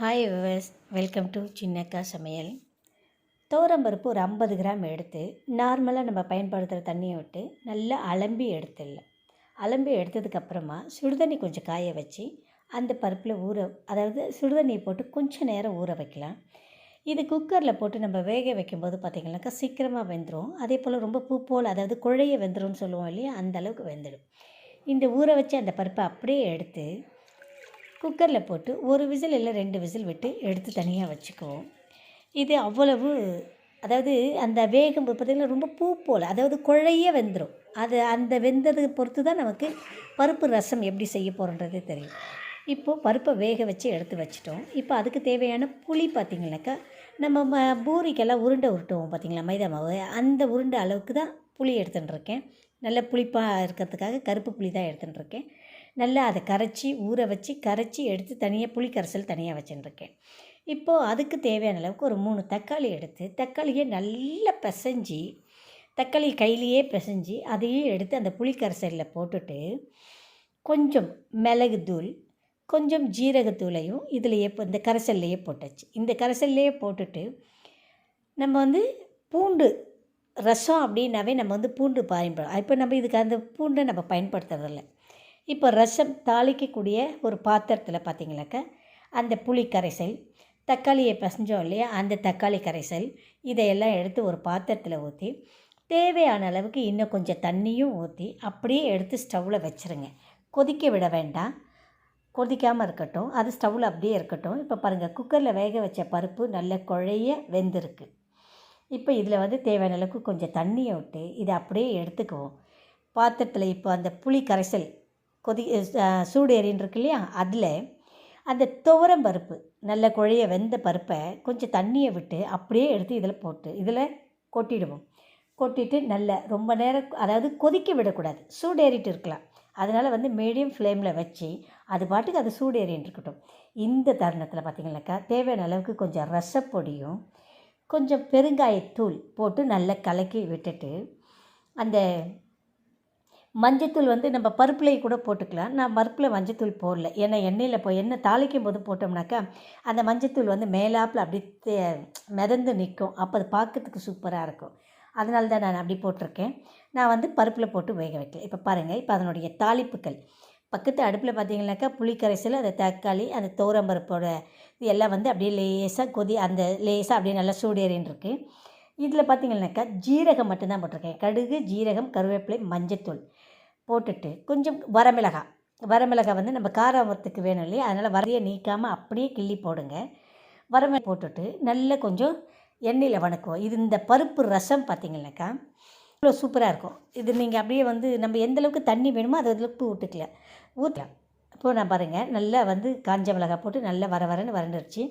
Hi viewers welcome to சின்னக்கா சமையல் துவரம்பருப்பு ஒரு ஐம்பது கிராம் எடுத்து நார்மலாக நம்ம பயன்படுத்துகிற தண்ணியை விட்டு நல்லா அலம்பி எடுத்துடலாம். அலம்பி எடுத்ததுக்கப்புறமா சுடுதண்ணி கொஞ்சம் காய வச்சு அந்த பருப்பில் ஊற அதாவது சுடுதண்ணியை போட்டு கொஞ்சம் நேரம் ஊற வைக்கலாம். இது குக்கரில் போட்டு நம்ம வேக வைக்கும்போது பார்த்திங்கனாக்கா சீக்கிரமாக வெந்துடும் அதே போல் ரொம்ப பூ போல் அதாவது குழைய வெந்துரும்னு சொல்லுவோம் இல்லையா அந்த அளவுக்கு வெந்துடும். இந்த ஊற வச்சு அந்த பருப்பை அப்படியே எடுத்து குக்கரில் போட்டு ஒரு விசில் இல்லை ரெண்டு விசில் விட்டு எடுத்து தனியாக வச்சுக்குவோம். இது அவ்வளவு அதாவது அந்த வேகம் பார்த்திங்கன்னா ரொம்ப பூ போல் அதாவது குழைய வெந்துடும் அது அந்த வெந்ததை பொறுத்து தான் நமக்கு பருப்பு ரசம் எப்படி செய்ய போகிறோன்றதே தெரியும். இப்போது பருப்பை வேக வச்சு எடுத்து வச்சிட்டோம். இப்போ அதுக்கு தேவையான புளி பார்த்திங்கனாக்கா நம்ம ம பூரிக்கெல்லாம் உருண்டை உருட்டுவோம் பார்த்திங்களா மைதா மாவு? அந்த உருண்டை அளவுக்கு தான் புளி எடுத்துகிட்டு இருக்கேன். நல்ல புளிப்பாக இருக்கிறதுக்காக கருப்பு புளி தான் எடுத்துகிட்டு இருக்கேன். நல்லா அதை கரைச்சி ஊற வச்சு கரைச்சி எடுத்து தனியாக புளி கரைசல் தனியாக வச்சுட்டுருக்கேன். இப்போது அதுக்கு தேவையான அளவுக்கு ஒரு மூணு தக்காளி எடுத்து தக்காளியை நல்லா பிசைஞ்சி தக்காளி கையிலையே பிசைஞ்சி அதையே எடுத்து அந்த புளி கரைசலில் போட்டுட்டு கொஞ்சம் மிளகுத்தூள் கொஞ்சம் ஜீரகத்தூளையும் இதிலையே இப்போ இந்த கரைசல்லையே போட்டாச்சு. இந்த கரைசல்லையே போட்டுட்டு நம்ம வந்து பூண்டு ரசம் அப்படின்னாவே நம்ம வந்து பூண்டு பயன்படும் இப்போ நம்ம இதுக்கு அந்த பூண்டை நம்ம பயன்படுத்துறதில்ல. இப்போ ரசம் தாளிக்கக்கூடிய ஒரு பாத்திரத்தில் பார்த்திங்கனாக்கா அந்த புளி கரைசல் தக்காளியை பசஞ்சோம் இல்லையா அந்த தக்காளி கரைசல் இதையெல்லாம் எடுத்து ஒரு பாத்திரத்தில் ஊற்றி தேவையான அளவுக்கு இன்னும் கொஞ்சம் தண்ணியும் ஊற்றி அப்படியே எடுத்து ஸ்டவ்வில் வச்சுருங்க. கொதிக்க விட வேண்டாம். கொதிக்காமல் இருக்கட்டும். அது ஸ்டவ்வில் அப்படியே இருக்கட்டும். இப்போ பாருங்கள் குக்கரில் வேக வச்ச பருப்பு நல்ல குழைய வெந்திருக்கு. இப்போ இதில் வந்து தேவையான அளவுக்கு கொஞ்சம் தண்ணியை விட்டு இதை அப்படியே எடுத்துக்குவோம். பாத்திரத்தில் இப்போ அந்த புளி கரைசல் கொதி சூடு ஏறின்னு இருக்கு இல்லையா? அதில் அந்த துவரம் பருப்பு நல்ல குழைய வெந்த பருப்பை கொஞ்சம் தண்ணியை விட்டு அப்படியே எடுத்து இதில் போட்டு இதில் கொட்டிடுவோம். கொட்டிட்டு நல்ல ரொம்ப நேரம் அதாவது கொதிக்க விடக்கூடாது. சூடு ஏறிட்டு இருக்கலாம். அதனால் வந்து மீடியம் ஃப்ளேமில் வச்சு அது பாட்டுக்கு அது சூடு ஏறின்னு இருக்கட்டும். இந்த தருணத்தில் பார்த்திங்கனாக்கா தேவையான அளவுக்கு கொஞ்சம் ரசப்பொடியும் கொஞ்சம் பெருங்காயத்தூள் போட்டு நல்லா கலக்கி விட்டுட்டு அந்த மஞ்சத்தூள் வந்து நம்ம பருப்புலேயே கூட போட்டுக்கலாம். நான் பருப்பில் மஞ்சத்தூள் போடல. ஏன்னா எண்ணெயில் போய் எண்ணெய் தாளிக்கும் போது போட்டோம்னாக்கா அந்த மஞ்சத்தூள் வந்து மேலாப்பில் அப்படி மிதந்து நிற்கும் அப்போ அது பார்க்கறதுக்கு சூப்பராக இருக்கும். அதனால தான் நான் அப்படி போட்டிருக்கேன். நான் வந்து பருப்பில் போட்டு வேக வைக்கல. இப்போ பாருங்கள் இப்போ அதனுடைய தாளிப்புகள். பக்கத்து அடுப்பில் பார்த்தீங்கன்னாக்கா புளிக்கரைசல் அந்த தக்காளி அந்த தோரம்பருப்போட இது எல்லாம் வந்து அப்படியே லேசாக கொதி அந்த லேசாக அப்படியே நல்லா சூடேறின்னு இருக்குது இதில் பார்த்தீங்கன்னாக்கா ஜீரகம் மட்டும்தான் போட்டிருக்கேன். கடுகு ஜீரகம் கருவேப்பிலை மஞ்சத்தூள். போட்டுட்டு கொஞ்சம் வரமிளகா. வரமிளகா வந்து நம்ம காரத்துக்கு வேணும் இல்லையா? அதனால் வரையை நீக்காமல் அப்படியே கிள்ளி போடுங்க. வரமிளகா போட்டுட்டு நல்லா கொஞ்சம் எண்ணெயில் வணக்குவோம். இது இந்த பருப்பு ரசம் பார்த்திங்கனாக்கா இவ்வளோ சூப்பராக இருக்கும். இது நீங்கள் அப்படியே வந்து நம்ம எந்தளவுக்கு தண்ணி வேணுமோ அது அளவுக்கு விட்டுக்கலாம் ஊற்றலாம் இப்போது நான் பாருங்கள் நல்லா வந்து காஞ்ச மிளகாய் போட்டு நல்லா வர வரன்னு வறண்டுருச்சு.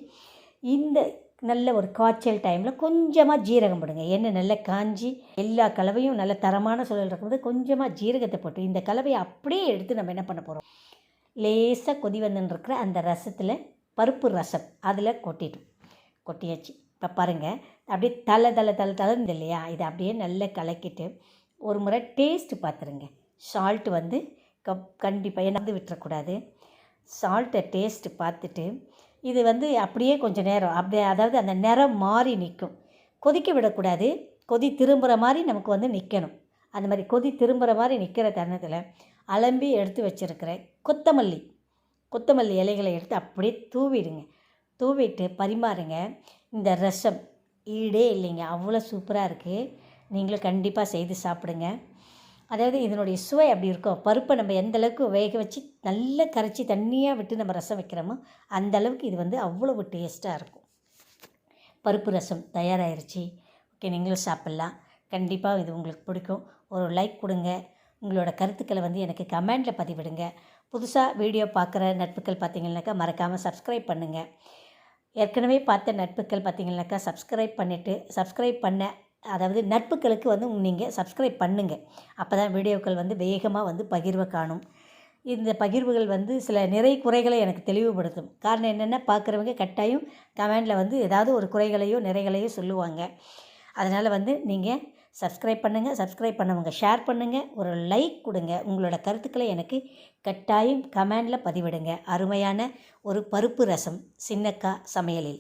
இந்த நல்ல ஒரு காய்ச்சல் டைமில் கொஞ்சமாக ஜீரகம் போடுங்க. எண்ணெய் நல்லா காஞ்சி எல்லா கலவையும் நல்ல தரமான சூழல் இருக்கும்போது கொஞ்சமாக ஜீரகத்தை போட்டு இந்த கலவையை அப்படியே எடுத்து நம்ம என்ன பண்ண போகிறோம் லேசாக கொதி வந்துருக்கிற அந்த ரசத்தில் பருப்பு ரசம் அதில் கொட்டிட்டோம். கொட்டியாச்சு. இப்போ பாருங்கள் அப்படியே தலை தலை தலை தலை இல்லையா? இதை அப்படியே நல்லா கலக்கிட்டு ஒரு முறை டேஸ்ட்டு பார்த்துருங்க சால்ட்டு வந்து கப் கண்டிப்பாக என்ன வந்து விட்டுறக்கூடாது. சால்ட்டை டேஸ்ட்டு பார்த்துட்டு இது வந்து அப்படியே கொஞ்சம் நேரம் அப்படியே அதாவது அந்த நிறம் மாறி நிற்கும். கொதிக்க விடக்கூடாது. கொதி திரும்புகிற மாதிரி நமக்கு வந்து நிற்கணும் அந்த மாதிரி கொதி திரும்புகிற மாதிரி நிற்கிற தருணத்தில் அலம்பி எடுத்து வச்சுருக்கிற கொத்தமல்லி. கொத்தமல்லி இலைகளை எடுத்து அப்படியே தூவிடுங்க. தூவிட்டு பரிமாறுங்க. இந்த ரசம் ஈடே இல்லைங்க. அவ்வளோ சூப்பராக இருக்குது நீங்களும் கண்டிப்பாக செய்து சாப்பிடுங்க. அதாவது இதனுடைய சுவை அப்படி இருக்கும் பருப்பை நம்ம எந்தளவுக்கு வேக வச்சு நல்லா கரைச்சி தண்ணியாக விட்டு நம்ம ரசம் வைக்கிறோமோ அந்த அளவுக்கு இது வந்து அவ்வளவு டேஸ்ட்டாக இருக்கும். பருப்பு ரசம் தயாராகிருச்சு ஓகே நீங்களும் சாப்பிட்லாம். கண்டிப்பாக இது உங்களுக்கு பிடிக்கும். ஒரு லைக் கொடுங்க. உங்களோட கருத்துக்களை வந்து எனக்கு கமெண்டில் பதிவிடுங்க. புதுசாக வீடியோ பார்க்குற நட்புகள் பார்த்திங்கனாக்கா மறக்காமல் சப்ஸ்கிரைப் பண்ணுங்கள் ஏற்கனவே பார்த்த நட்புகள் பார்த்தீங்கன்னாக்கா சப்ஸ்கிரைப் பண்ணிவிட்டு சப்ஸ்கிரைப் பண்ண அதாவது நட்புகளுக்கு வந்து நீங்கள் சப்ஸ்கிரைப் பண்ணுங்கள் அப்போ தான் வீடியோக்கள் வந்து வேகமாக வந்து பகிர்வை காணும். இந்த பகிர்வுகள் வந்து சில நிறை குறைகளை எனக்கு தெளிவுபடுத்தும். காரணம் என்னென்னா பார்க்குறவங்க கட்டாயம் கமெண்டில் வந்து ஏதாவது ஒரு குறைகளையோ நிறைகளையோ சொல்லுவாங்க. அதனால் வந்து நீங்கள் சப்ஸ்கிரைப் பண்ணுங்கள் சப்ஸ்கிரைப் பண்ணவங்க ஷேர் பண்ணுங்கள் ஒரு லைக் கொடுங்க. உங்களோட கருத்துக்களை எனக்கு கட்டாயம் கமெண்டில் பதிவிடுங்க. அருமையான ஒரு பருப்பு ரசம் சின்னக்கா சமையலில்.